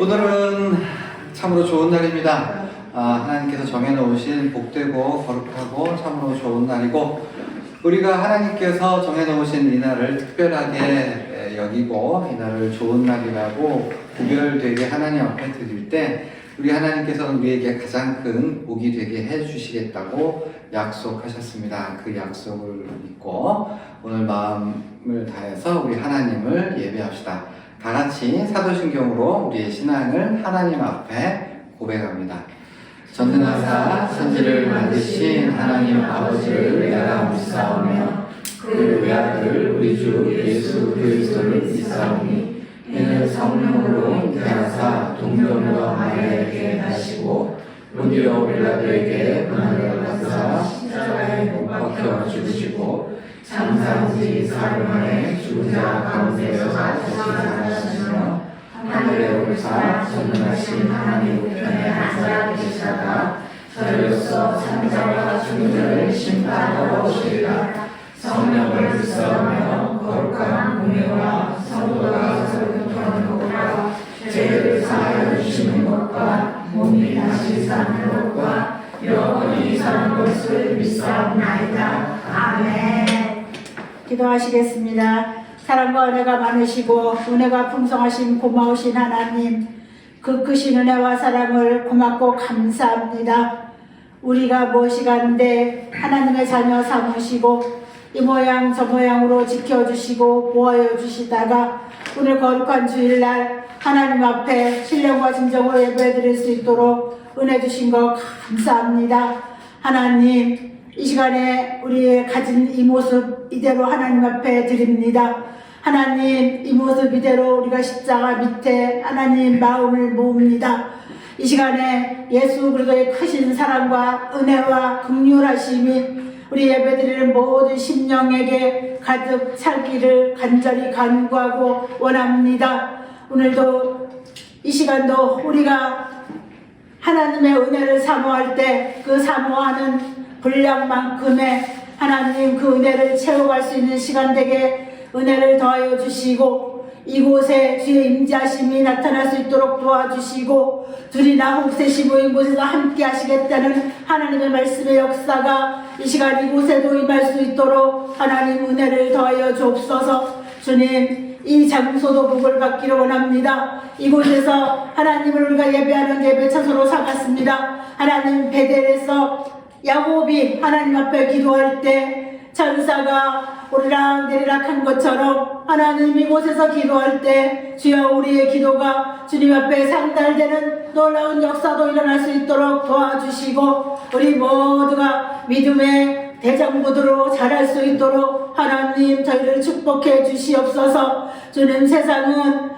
오늘은 참으로 좋은 날입니다. 아, 하나님께서 정해놓으신 복되고 거룩하고 참으로 좋은 날이고 우리가 하나님께서 정해놓으신 이 날을 특별하게 에, 여기고 이 날을 좋은 날이라고 구별되게 하나님 앞에 드릴 때 우리 하나님께서는 우리에게 가장 큰 복이 되게 해주시겠다고 약속하셨습니다. 그 약속을 믿고 오늘 마음을 다해서 우리 하나님을 예배합시다. 다 같이 사도신경으로 우리의 신앙을 하나님 앞에 고백합니다. 전능하사 천지를 만드신 하나님 아버지를 내가 믿사오며 그 외아들 우리 주 예수 그리스도를 믿사오니 이는 성령으로 잉태하사 동정과 마리아에게 하시고 본디오 빌라도에게 고난을 받으사 십자가에 못 박혀 죽으시고 장사지 사흘 만에 죽은 자 가운데서 살아나시며 하늘에 오르사 전능하신 하나님 우편에 앉아 계시다가 저희로서 산자와 자를 심판하러 오시리라 성령을 믿사오며 거룩한 공예와 성도가 서로 교통하는 것과 죄를 사하여 주시는 것과 몸이 다시 사는 것과 영원히 사는 것을 믿사옵나이다 아멘. 기도하시겠습니다. 사랑과 은혜가 많으시고 은혜가 풍성하신 고마우신 하나님, 그 크신 은혜와 사랑을 고맙고 감사합니다. 우리가 무엇이간데 하나님의 자녀 삼으시고 이 모양 저 모양으로 지켜주시고 보호해 주시다가 오늘 거룩한 주일날 하나님 앞에 신령과 진정으로 예배드릴 수 있도록 은혜 주신 거 감사합니다. 하나님 이 시간에 우리 가진 이 모습 이대로 하나님 앞에 드립니다. 하나님 이 모습 이대로 우리가 십자가 밑에 하나님 마음을 모읍니다. 이 시간에 예수 그리스도의 크신 사랑과 은혜와 긍휼하심이 우리 예배드리는 모든 심령에게 가득 찰기를 간절히 간구하고 원합니다. 오늘도 이 시간도 우리가 하나님의 은혜를 사모할 때 그 사모하는 분량만큼의 하나님 그 은혜를 채워갈 수 있는 시간 되게 은혜를 더하여 주시고 이곳에 주의 임자심이 나타날 수 있도록 도와주시고 둘이나 혹세시 모인 곳에서 함께 하시겠다는 하나님의 말씀의 역사가 이 시간 이곳에도 임할 수 있도록 하나님 은혜를 더하여 주옵소서 주님 이 장소도 복을 받기를 원합니다. 이곳에서 하나님을 우리가 예배하는 예배 처소로 삼았습니다. 하나님 베델에서 야곱이 하나님 앞에 기도할 때 천사가 오르락 내리락 한 것처럼 하나님 이곳에서 기도할 때 주여 우리의 기도가 주님 앞에 상달되는 놀라운 역사도 일어날 수 있도록 도와주시고 우리 모두가 믿음의 대장부들로 자랄 수 있도록 하나님 저희를 축복해 주시옵소서. 주님 세상은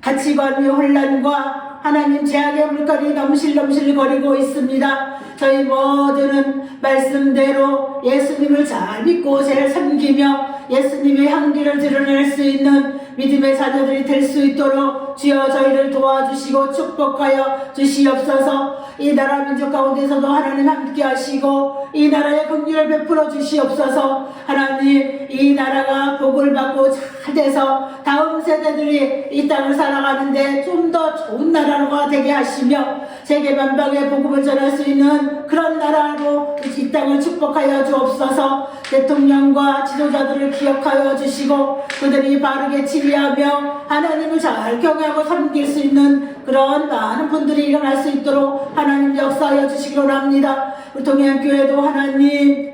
가치관의 혼란과 하나님 제약의 물결이 넘실넘실 거리고 있습니다. 저희 모두는 말씀대로 예수님을 잘 믿고 잘 섬기며 예수님의 향기를 드러낼 수 있는 믿음의 자녀들이 될 수 있도록 주여 저희를 도와주시고 축복하여 주시옵소서 이 나라 민족 가운데서도 하나님 함께 하시고 이 나라의 긍휼을 베풀어 주시옵소서 하나님 이 나라가 복을 받고 잘 돼서 다음 세대들이 이 땅을 살아가는데 좀 더 좋은 나라가 되게 하시며 세계 만방에 복음을 전할 수 있는 그런 나라로 이 땅을 축복하여 주옵소서 대통령과 지도자들을 기억하여 주시고 그들이 바르게 지휘하며 하나님을 잘 경외하고 섬길 수 있는 그런 많은 분들이 일어날 수 있도록 하나님 역사하여 주시기로 합니다. 우리 동양교회도 하나님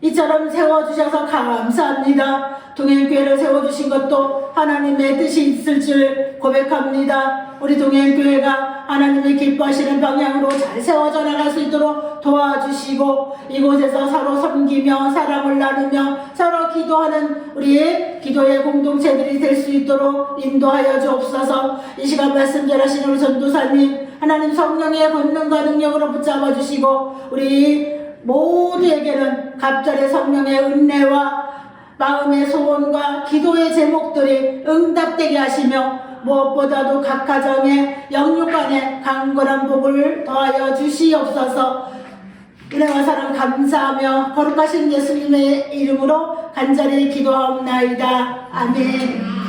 이처럼 세워주셔서 감사합니다. 동행교회를 세워주신 것도 하나님의 뜻이 있을 줄 고백합니다. 우리 동행교회가 하나님이 기뻐하시는 방향으로 잘 세워져 나갈 수 있도록 도와주시고 이곳에서 서로 섬기며 사랑을 나누며 서로 기도하는 우리의 기도의 공동체들이 될 수 있도록 인도하여 주옵소서 이 시간 말씀 전하시는 우리 전도사님 하나님 성령의 권능과 능력으로 붙잡아 주시고 우리 모두에게는 갑절의 성령의 은혜와 마음의 소원과 기도의 제목들이 응답되게 하시며 무엇보다도 각 가정의 영육간의 강건한 복을 더하여 주시옵소서 은혜와 사랑 감사하며 거룩하신 예수님의 이름으로 간절히 기도하옵나이다. 아멘.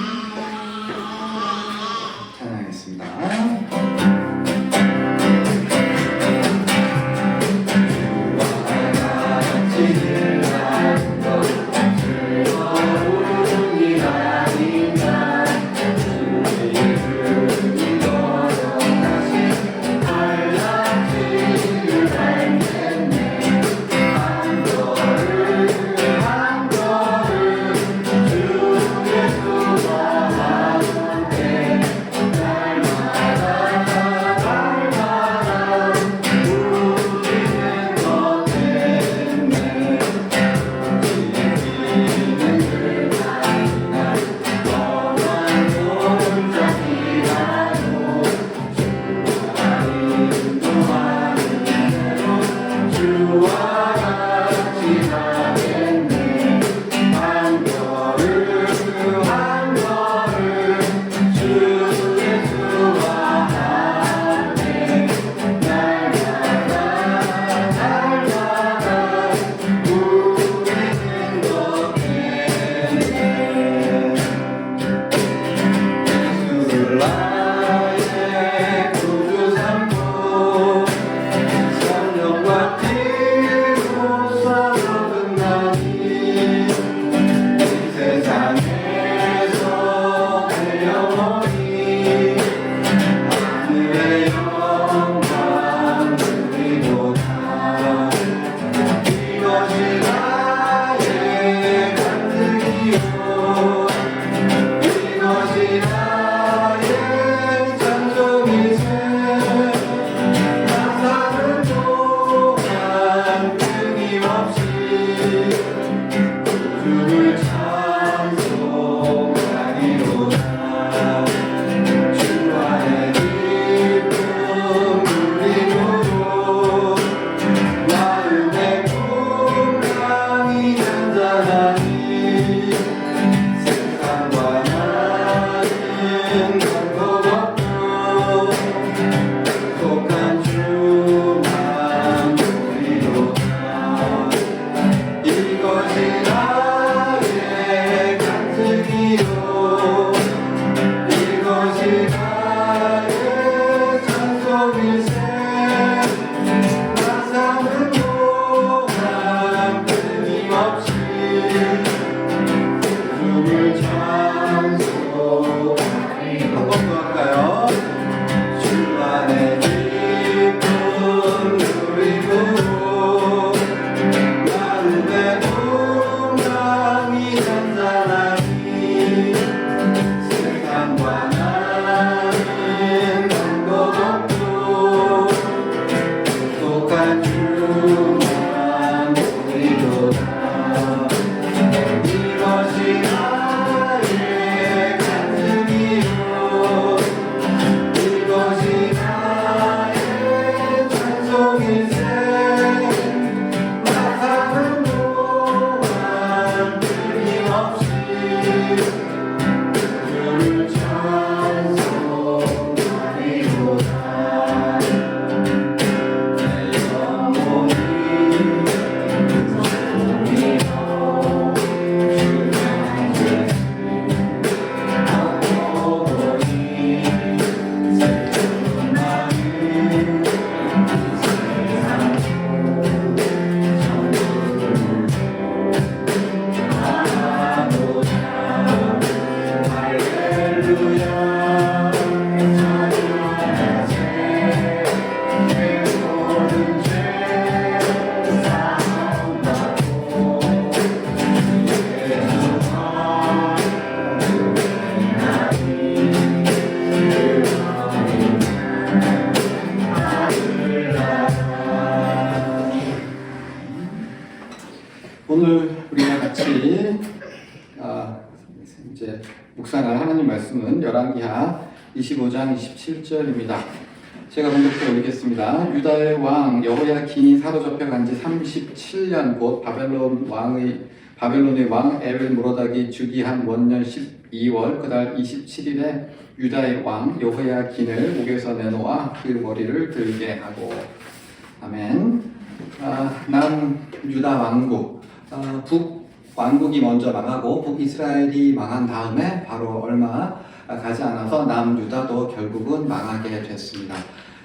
25장 27절입니다. 제가 공독해 올리겠습니다. 유다의 왕 여호야긴이 사로잡혀 간지 37년 곧 바벨론 왕의 바벨론의 왕 에벨 무로닥이 주기한 원년 12월 그달 27일에 유다의 왕 여호야긴을 목에서 내놓아 그 머리를 들게 하고 아멘. 아, 남 유다 왕국 어, 북 왕국이 먼저 망하고 북 이스라엘이 망한 다음에 바로 얼마 가지 않아서 남유다도 결국은 망하게 됐습니다.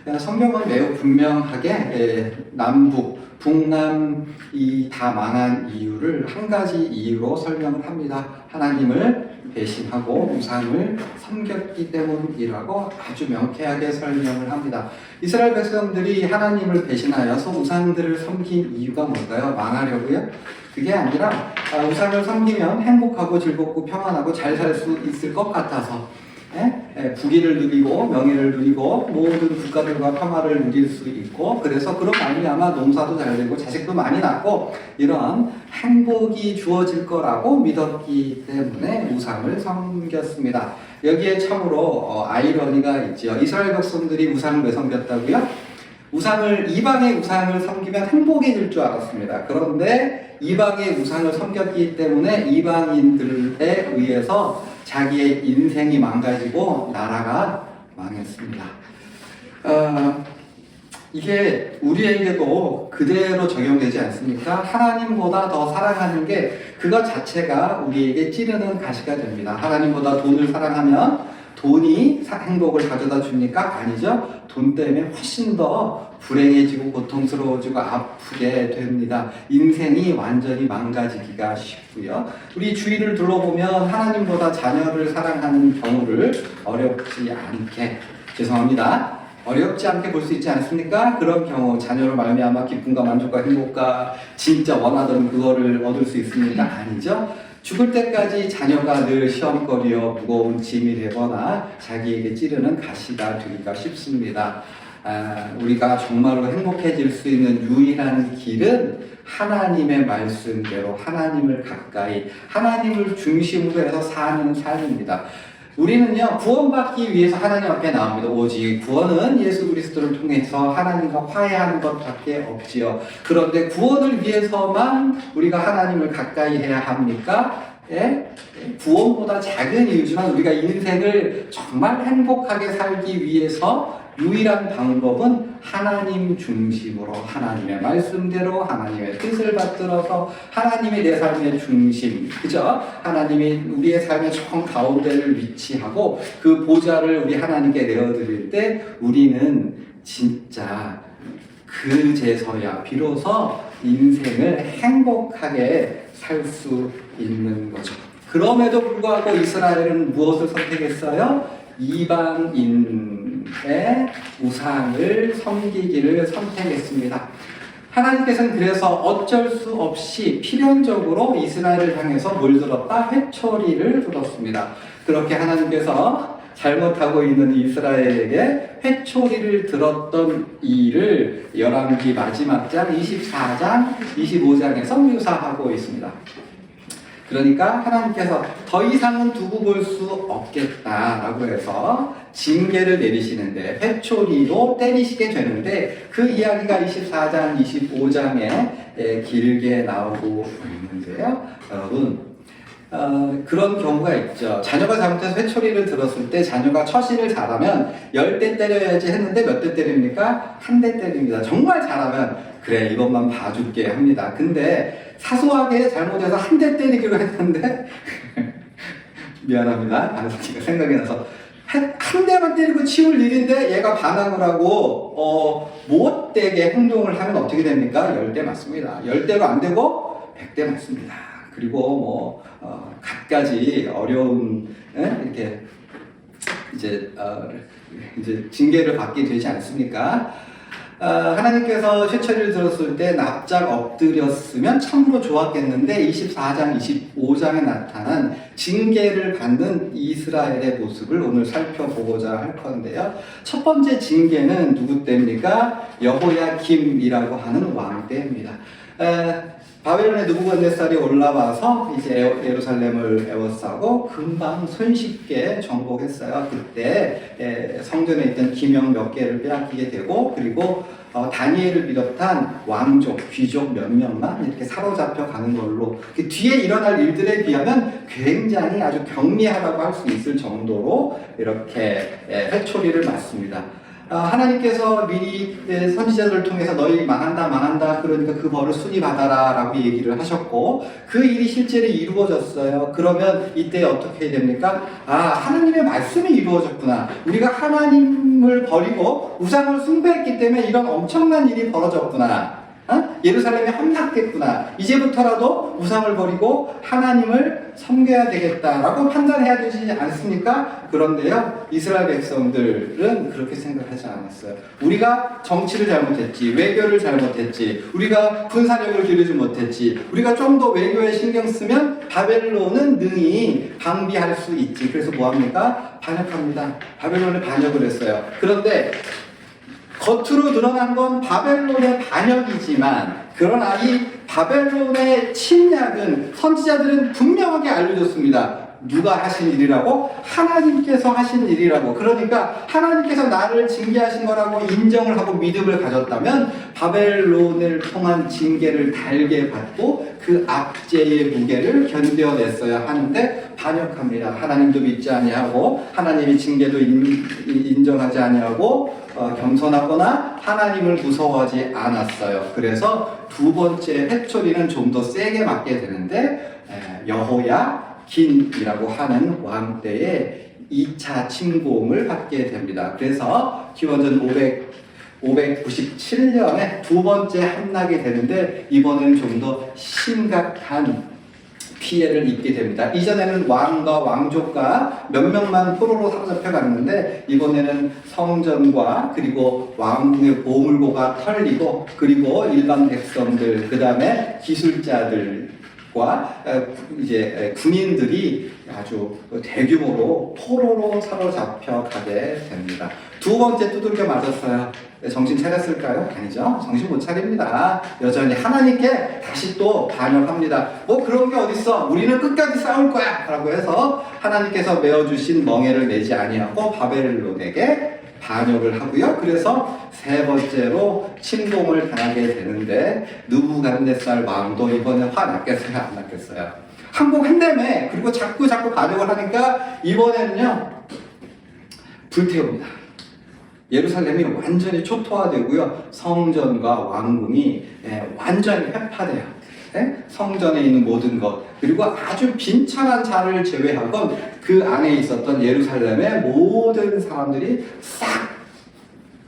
야, 성경은 매우 분명하게 에, 남북, 북남이 다 망한 이유를 한 가지 이유로 설명을 합니다. 하나님을 배신하고 우상을 섬겼기 때문이라고 아주 명쾌하게 설명을 합니다. 이스라엘 백성들이 하나님을 배신하여서 우상들을 섬긴 이유가 뭘까요? 망하려고요? 그게 아니라 아, 우상을 섬기면 행복하고 즐겁고 평안하고 잘 살 수 있을 것 같아서 부귀를 누리고 명예를 누리고 모든 국가들과 평화를 누릴 수 있고 그래서 그런 말미암아 농사도 잘 되고 자식도 많이 낳고 이런 행복이 주어질 거라고 믿었기 때문에 우상을 섬겼습니다. 여기에 참으로 어, 아이러니가 있죠. 이스라엘 백성들이 우상을 왜 섬겼다고요? 우상을 이방의 우상을 섬기면 행복해질 줄 알았습니다. 그런데 이방의 우상을 섬겼기 때문에 이방인들에 의해서 자기의 인생이 망가지고 나라가 망했습니다. 어, 이게 우리에게도 그대로 적용되지 않습니까? 하나님보다 더 사랑하는 게 그것 자체가 우리에게 찌르는 가시가 됩니다. 하나님보다 돈을 사랑하면 돈이 사- 행복을 가져다 줍니까? 아니죠. 돈 때문에 훨씬 더 불행해지고 고통스러워지고 아프게 됩니다. 인생이 완전히 망가지기가 쉽고요. 우리 주위를 둘러보면 하나님보다 자녀를 사랑하는 경우를 어렵지 않게 죄송합니다. 어렵지 않게 볼 수 있지 않습니까? 그런 경우 자녀를 말미암아 기쁨과 만족과 행복과 진짜 원하던 그거를 얻을 수 있습니까? 아니죠. 죽을 때까지 자녀가 늘 시험거리여 무거운 짐이 되거나 자기에게 찌르는 가시가 되기가 쉽습니다. 아, 우리가 정말로 행복해질 수 있는 유일한 길은 하나님의 말씀대로 하나님을 가까이 하나님을 중심으로 해서 사는 삶입니다. 우리는요 구원받기 위해서 하나님 앞에 나옵니다. 오직 구원은 예수 그리스도를 통해서 하나님과 화해하는 것밖에 없지요. 그런데 구원을 위해서만 우리가 하나님을 가까이 해야 합니까? 예? 구원보다 작은 이유지만 우리가 인생을 정말 행복하게 살기 위해서 유일한 방법은 하나님 중심으로 하나님의 말씀대로 하나님의 뜻을 받들어서 하나님이 내 삶의 중심, 그죠? 하나님이 우리의 삶의 정 가운데를 위치하고 그 보좌를 우리 하나님께 내어드릴 때 우리는 진짜 그제서야 비로소 인생을 행복하게 살 수 있는 거죠. 그럼에도 불구하고 이스라엘은 무엇을 선택했어요? 이방인의 우상을 섬기기를 선택했습니다. 하나님께서는 그래서 어쩔 수 없이 필연적으로 이스라엘을 향해서 뭘 들었다? 회초리를 들었습니다. 그렇게 하나님께서 잘못하고 있는 이스라엘에게 회초리를 들었던 일을 열왕기 마지막 장 24장, 25장에서 묘사하고 있습니다. 그러니까 하나님께서 더 이상은 두고 볼 수 없겠다라고 해서 징계를 내리시는데 회초리로 때리시게 되는데 그 이야기가 24장, 25장에 길게 나오고 있는데요. 여러분 어, 그런 경우가 있죠. 자녀가 잘못해서 회초리를 들었을 때 자녀가 처신을 잘하면 열 대 때려야지 했는데 몇 대 때립니까? 한 대 때립니다. 정말 잘하면 그래 이것만 봐줄게 합니다. 근데 사소하게 잘못해서 한 대 때리기로 했는데 미안합니다. 반응기가 생각이 나서 한, 한 대만 때리고 치울 일인데 얘가 반항을 하고 어, 못되게 행동을 하면 어떻게 됩니까? 열 대 맞습니다. 열 대로 안 되고 백 대 맞습니다. 그리고 뭐 어, 갖가지 어려운 예? 이렇게 이제 어, 이제 징계를 받게 되지 않습니까? 어, 하나님께서 쇠처리를 들었을 때 납작 엎드렸으면 참으로 좋았겠는데 24장, 25장에 나타난 징계를 받는 이스라엘의 모습을 오늘 살펴보고자 할 건데요. 첫 번째 징계는 누구 때입니까? 여호야김이라고 하는 왕 때입니다. 에, 바벨론의 느부갓네살이 올라와서 이제 에- 예루살렘을 에워싸고 금방 손쉽게 정복했어요. 그때 에, 성전에 있던 기명 몇 개를 빼앗기게 되고 그리고 어, 다니엘을 비롯한 왕족, 귀족 몇 명만 이렇게 사로잡혀 가는 걸로 그 뒤에 일어날 일들에 비하면 굉장히 아주 경미하다고 할 수 있을 정도로 이렇게 에, 회초리를 맞습니다. 아, 하나님께서 미리 예, 선지자들을 통해서 너희 망한다 망한다 그러니까 그 벌을 순위 받아라 라고 얘기를 하셨고 그 일이 실제로 이루어졌어요. 그러면 이때 어떻게 됩니까? 아 하나님의 말씀이 이루어졌구나. 우리가 하나님을 버리고 우상을 숭배했기 때문에 이런 엄청난 일이 벌어졌구나. 어? 예루살렘이 함락됐구나. 이제부터라도 우상을 버리고 하나님을 섬겨야 되겠다라고 판단해야 되지 않습니까? 그런데요, 이스라엘 백성들은 그렇게 생각하지 않았어요. 우리가 정치를 잘못했지, 외교를 잘못했지, 우리가 군사력을 기르지 못했지, 우리가 좀 더 외교에 신경 쓰면 바벨론은 능히 방비할 수 있지. 그래서 뭐 합니까? 반역합니다. 바벨론을 반역을 했어요. 그런데 겉으로 드러난 건 바벨론의 반역이지만 그러나 이 바벨론의 침략은 선지자들은 분명하게 알려줬습니다. 누가 하신 일이라고? 하나님께서 하신 일이라고. 그러니까 하나님께서 나를 징계하신 거라고 인정을 하고 믿음을 가졌다면 바벨론을 통한 징계를 달게 받고 그 압제의 무게를 견뎌냈어야 하는데 반역합니다. 하나님도 믿지 아니하고 하나님이 징계도 인, 인정하지 아니하고 어, 겸손하거나 하나님을 무서워하지 않았어요. 그래서 두 번째 회초리는 좀 더 세게 맞게 되는데 에, 여호야 긴이라고 하는 왕 때에 2차 침공을 받게 됩니다. 그래서 기원전 500 597년에 두 번째 함락이 되는데 이번에는 좀 더 심각한 피해를 입게 됩니다. 이전에는 왕과 왕족과 몇 명만 포로로 사로잡혀 갔는데 이번에는 성전과 그리고 왕궁의 보물고가 털리고 그리고 일반 백성들 그 다음에 기술자들 과 에, 이제 에, 군인들이 아주 대규모로 포로로 사로잡혀 가게 됩니다. 두 번째 두들겨 맞았어요. 네, 정신 차렸을까요? 아니죠. 정신 못 차립니다. 여전히 하나님께 다시 또 반역합니다. 뭐 그런 게 어딨어? 우리는 끝까지 싸울 거야! 라고 해서 하나님께서 메어주신 멍에를 내지 아니하고 바벨론에게 반역을 하고요. 그래서 세 번째로 침공을 당하게 되는데 누부갓네살 왕도 이번에 화 났겠어요? 안 났겠어요? 항복한다며 그리고 자꾸 자꾸 반역을 하니까 이번에는요 불태웁니다. 예루살렘이 완전히 초토화되고요. 성전과 왕궁이 예, 완전히 회파돼요. 예? 성전에 있는 모든 것 그리고 아주 빈천한 자를 제외하곤 그 안에 있었던 예루살렘의 모든 사람들이 싹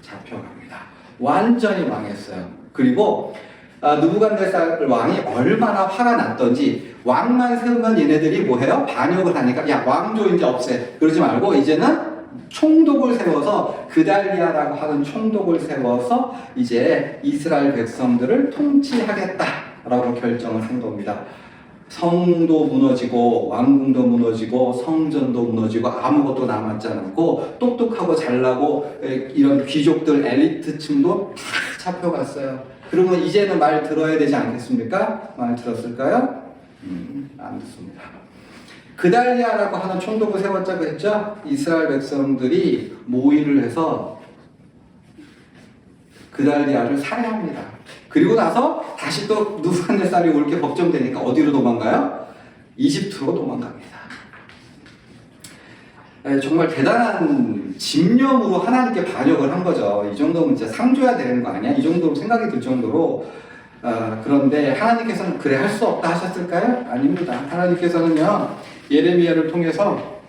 잡혀갑니다. 완전히 망했어요. 그리고 아, 누부갓네살 왕이 얼마나 화가 났던지 왕만 세우면 얘네들이 뭐해요? 반역을 하니까 야 왕조 이제 없애 그러지 말고 이제는 총독을 세워서 그달리아라고 하는 총독을 세워서 이제 이스라엘 백성들을 통치하겠다라고 결정을 한 겁니다. 성도 무너지고 왕궁도 무너지고 성전도 무너지고 아무것도 남았지 않고 똑똑하고 잘나고 에, 이런 귀족들 엘리트층도 다 잡혀갔어요. 그러면 이제는 말 들어야 되지 않겠습니까? 말 들었을까요? 음, 안 듣습니다. 그달리아라고 하는 총독을 세웠자고 했죠. 이스라엘 백성들이 모의를 해서 그달리아를 살해합니다. 그리고 나서 다시 또 누산네살이 올 게 걱정되니까 어디로 도망가요? 이집트로 도망갑니다. 에, 정말 대단한 집념으로 하나님께 반역을 한 거죠. 이 정도면 진짜 상줘야 되는 거 아니야? 이 정도로 생각이 들 정도로 어, 그런데 하나님께서는 그래 할 수 없다 하셨을까요? 아닙니다. 하나님께서는요 예레미야를 통해서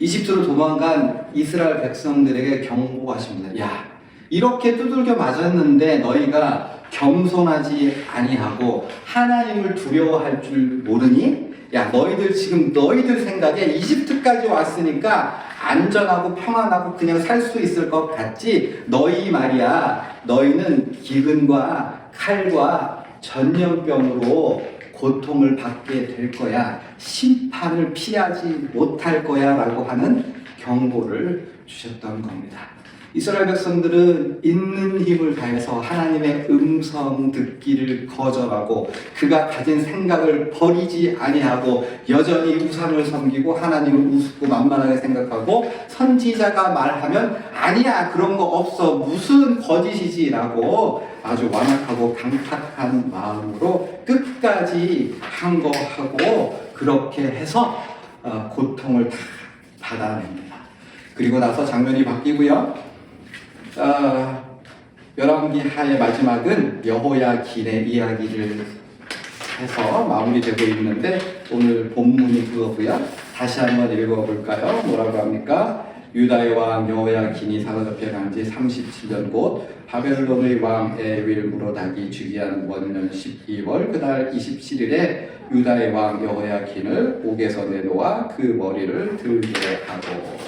이집트로 도망간 이스라엘 백성들에게 경고하십니다. 야 이렇게 두들겨 맞았는데 너희가 겸손하지 아니하고 하나님을 두려워할 줄 모르니? 야 너희들 지금 너희들 생각에 이집트까지 왔으니까 안전하고 평안하고 그냥 살 수 있을 것 같지? 너희 말이야 너희는 기근과 칼과 전염병으로 고통을 받게 될 거야. 심판을 피하지 못할 거야. 라고 하는 경고를 주셨던 겁니다. 이스라엘 백성들은 있는 힘을 다해서 하나님의 음성 듣기를 거절하고 그가 가진 생각을 버리지 아니하고 여전히 우상을 섬기고 하나님을 우습고 만만하게 생각하고 선지자가 말하면 아니야 그런 거 없어 무슨 거짓이지라고 아주 완악하고 강팍한 마음으로 끝까지 항거하고 그렇게 해서 어, 고통을 다 받아냅니다. 그리고 나서 장면이 바뀌고요. 어, 열왕기 하의 마지막은 여호야 긴의 이야기를 해서 마무리되고 있는데 오늘 본문이 그거고요. 다시 한번 읽어볼까요? 뭐라고 합니까? 유다의 왕 여호야 긴이 사로잡혀 간지 37년 곧 바벨론의 왕 에윌 무로닥이 즉위한 원년 12월 그날 27일에 유다의 왕 여호야 긴을 옥에서 내놓아 그 머리를 들게 하고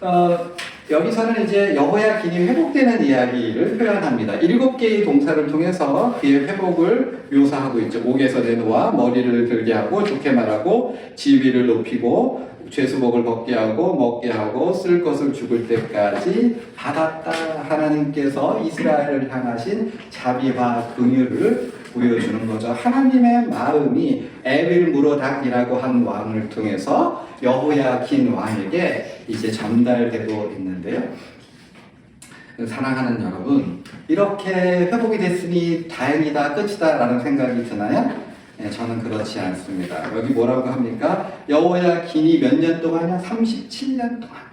어, 여기서는 이제 여호야긴이 회복되는 이야기를 표현합니다. 일곱 개의 동사를 통해서 그의 회복을 묘사하고 있죠. 옥에서 내놓아 머리를 들게 하고 좋게 말하고 지위를 높이고 죄수복을 벗게 하고 먹게 하고 쓸 것을 죽을 때까지 받았다 하나님께서 이스라엘을 향하신 자비와 긍휼을 보여주는 거죠. 하나님의 마음이 에빌 무로닥이라고 한 왕을 통해서 여호야긴 왕에게 이제 전달되고 있는데요. 사랑하는 여러분, 이렇게 회복이 됐으니 다행이다, 끝이다 라는 생각이 드나요? 네, 저는 그렇지 않습니다. 여기 뭐라고 합니까? 여호야 긴이 몇 년 동안이요? 37년 동안.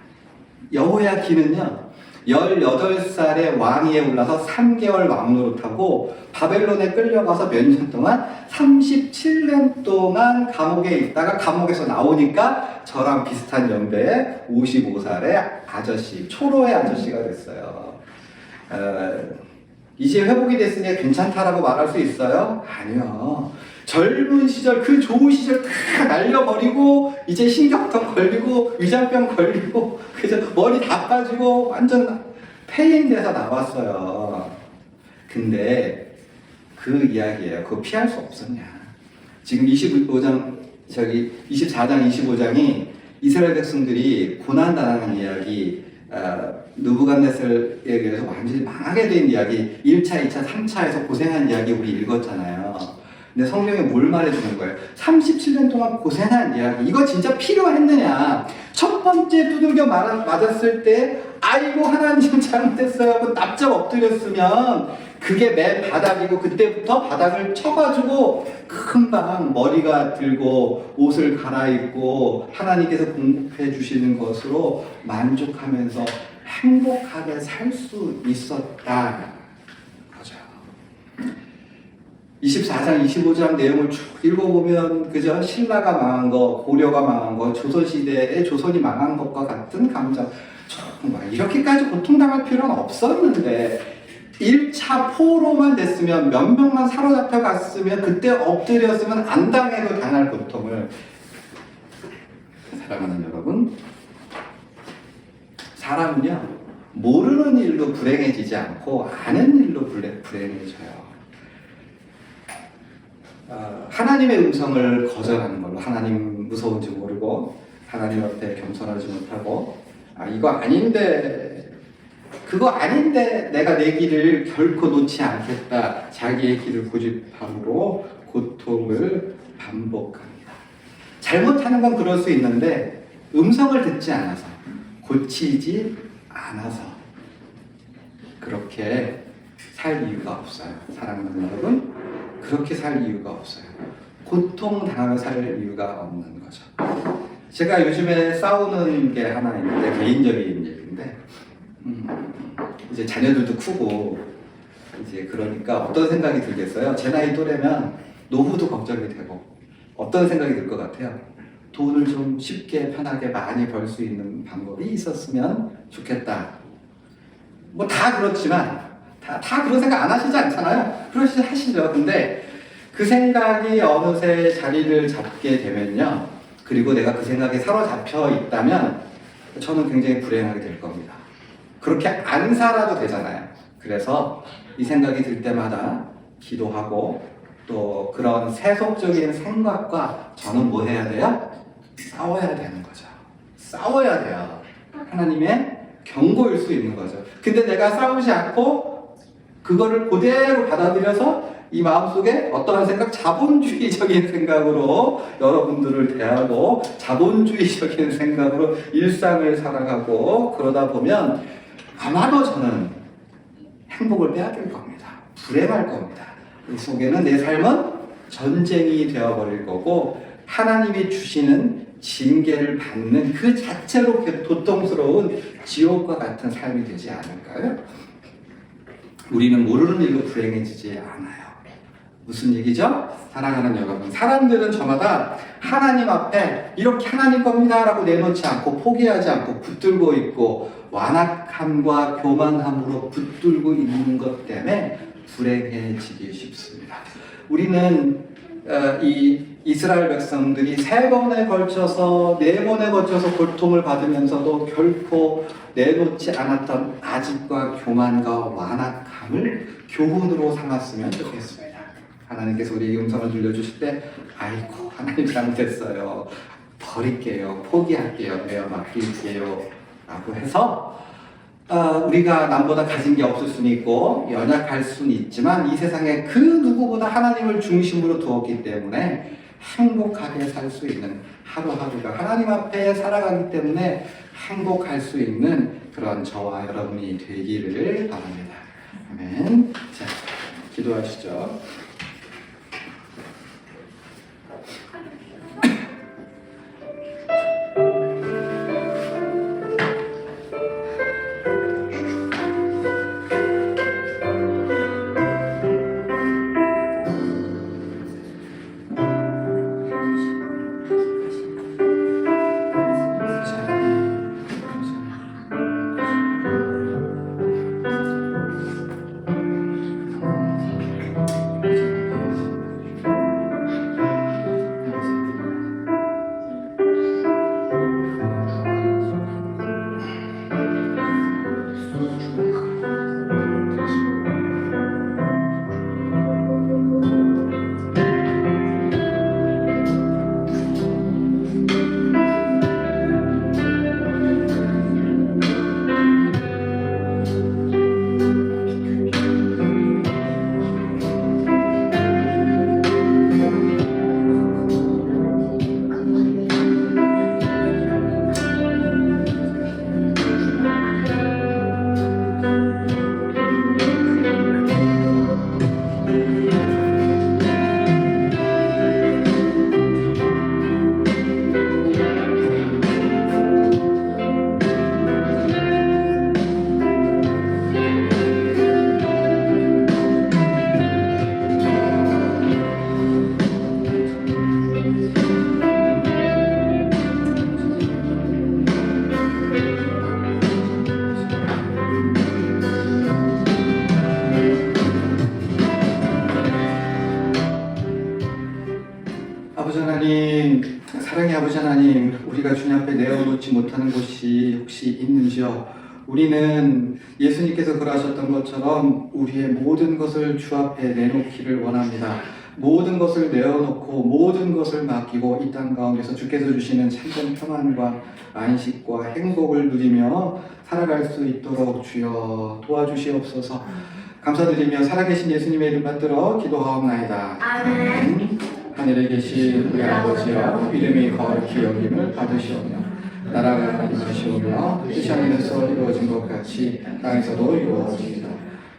여호야 긴은요, 18살에 왕위에 올라서 3개월 왕노릇하고 바벨론에 끌려가서 몇 년 동안 37년 동안 감옥에 있다가 감옥에서 나오니까 저랑 비슷한 연배의 55살의 아저씨, 초로의 아저씨가 됐어요. 어, 이제 회복이 됐으니 괜찮다라고 말할 수 있어요? 아니요. 젊은 시절 그 좋은 시절 다 날려버리고 이제 신경통 걸리고 위장병 걸리고 그래서 머리 다 빠지고 완전 폐인돼서 나왔어요. 근데 그 이야기예요. 그거 피할 수 없었냐? 지금 25장 저기 24장 25장이 이스라엘 백성들이 고난 당하는 이야기 어, 누부갓네살에 의해서 완전히 망하게 된 이야기 1차, 2차, 3차에서 고생한 이야기 우리 읽었잖아요. 근데 성경에 뭘 말해주는 거예요? 37년 동안 고생한 이야기. 이거 진짜 필요했느냐? 첫 번째 두들겨 맞- 맞았을 때, 아이고, 하나님 잘못했어요. 하고 납작 엎드렸으면, 그게 맨 바닥이고, 그때부터 바닥을 쳐가지고, 금방 머리가 들고, 옷을 갈아입고, 하나님께서 공급해 주시는 것으로 만족하면서 행복하게 살 수 있었다. 거죠. 24장, 25장 내용을 쭉 읽어보면 그저 신라가 망한 거, 고려가 망한 거, 조선시대에 조선이 망한 것과 같은 감정. 정말 이렇게까지 고통당할 필요는 없었는데 1차 포로만 됐으면 몇 명만 사로잡혀 갔으면 그때 엎드렸으면 안 당해도 당할 고통을 사랑하는 여러분 사람은요 모르는 일로 불행해지지 않고 아는 일로 불행- 불행해져요. 어, 하나님의 음성을 거절하는 걸로 하나님 무서운지 모르고 하나님 앞에 겸손하지 못하고 아 이거 아닌데 그거 아닌데 내가 내 길을 결코 놓지 않겠다. 자기의 길을 고집함으로 고통을 반복합니다. 잘못하는 건 그럴 수 있는데 음성을 듣지 않아서 고치지 않아서 그렇게 살 이유가 없어요. 사랑하는 여러분 그렇게 살 이유가 없어요. 고통 당하며 살 이유가 없는 거죠. 제가 요즘에 싸우는 게 하나 있는데 개인적인 얘기인데 음, 이제 자녀들도 크고 이제 그러니까 어떤 생각이 들겠어요? 제 나이 또래면 노후도 걱정이 되고 어떤 생각이 들 것 같아요? 돈을 좀 쉽게 편하게 많이 벌 수 있는 방법이 있었으면 좋겠다. 뭐 다 그렇지만 다, 다 그런 생각 안 하시지 않잖아요. 그러시 하시죠. 근데 그 생각이 어느새 자리를 잡게 되면요. 그리고 내가 그 생각에 사로잡혀 있다면 저는 굉장히 불행하게 될 겁니다. 그렇게 안 살아도 되잖아요. 그래서 이 생각이 들 때마다 기도하고 또 그런 세속적인 생각과 저는 뭐 해야 돼요? 싸워야 되는 거죠. 싸워야 돼요. 하나님의 경고일 수 있는 거죠. 근데 내가 싸우지 않고 그거를 그대로 받아들여서 이 마음속에 어떠한 생각, 자본주의적인 생각으로 여러분들을 대하고 자본주의적인 생각으로 일상을 살아가고 그러다 보면 아마도 저는 행복을 빼앗길 겁니다. 불행할 겁니다. 이 속에는 내 삶은 전쟁이 되어버릴 거고 하나님이 주시는 징계를 받는 그 자체로 고통스러운 지옥과 같은 삶이 되지 않을까요? 우리는 모르는 일로 불행해지지 않아요. 무슨 얘기죠? 사랑하는 여러분. 사람들은 저마다 하나님 앞에 이렇게 하나님 겁니다라고 내놓지 않고 포기하지 않고 붙들고 있고 완악함과 교만함으로 붙들고 있는 것 때문에 불행해지기 쉽습니다. 우리는 어, 이 이스라엘 백성들이 세 번에 걸쳐서 네 번에 걸쳐서 고통을 받으면서도 결코 내놓지 않았던 아집과 교만과 완악 함을 교훈으로 삼았으면 좋겠습니다. 하나님께서 우리에게 음성을 들려주실 때 아이고 하나님 잘못했어요. 버릴게요. 포기할게요. 내어 맡길게요. 라고 해서 어, 우리가 남보다 가진 게 없을 수는 있고 연약할 수는 있지만 이 세상에 그 누구보다 하나님을 중심으로 두었기 때문에 행복하게 살 수 있는 하루하루가 하나님 앞에 살아가기 때문에 행복할 수 있는 그런 저와 여러분이 되기를 바랍니다. 아멘. 자, 기도하시죠. 것처럼 우리의 모든 것을 주 앞에 내놓기를 원합니다. 모든 것을 내어놓고 모든 것을 맡기고 이 땅 가운데서 주께서 주시는 참된 평안과 안식과 행복을 누리며 살아갈 수 있도록 주여 도와주시옵소서. 감사드리며 살아계신 예수님의 이름 받들어 기도하옵나이다. 아멘. 하늘에 계신 우리 아버지여 이름이 거룩히 여김을 받으시오며 나라가 임하시오며 뜻이 하늘에서 이루어진 것 같이 땅에서도 이루어지이다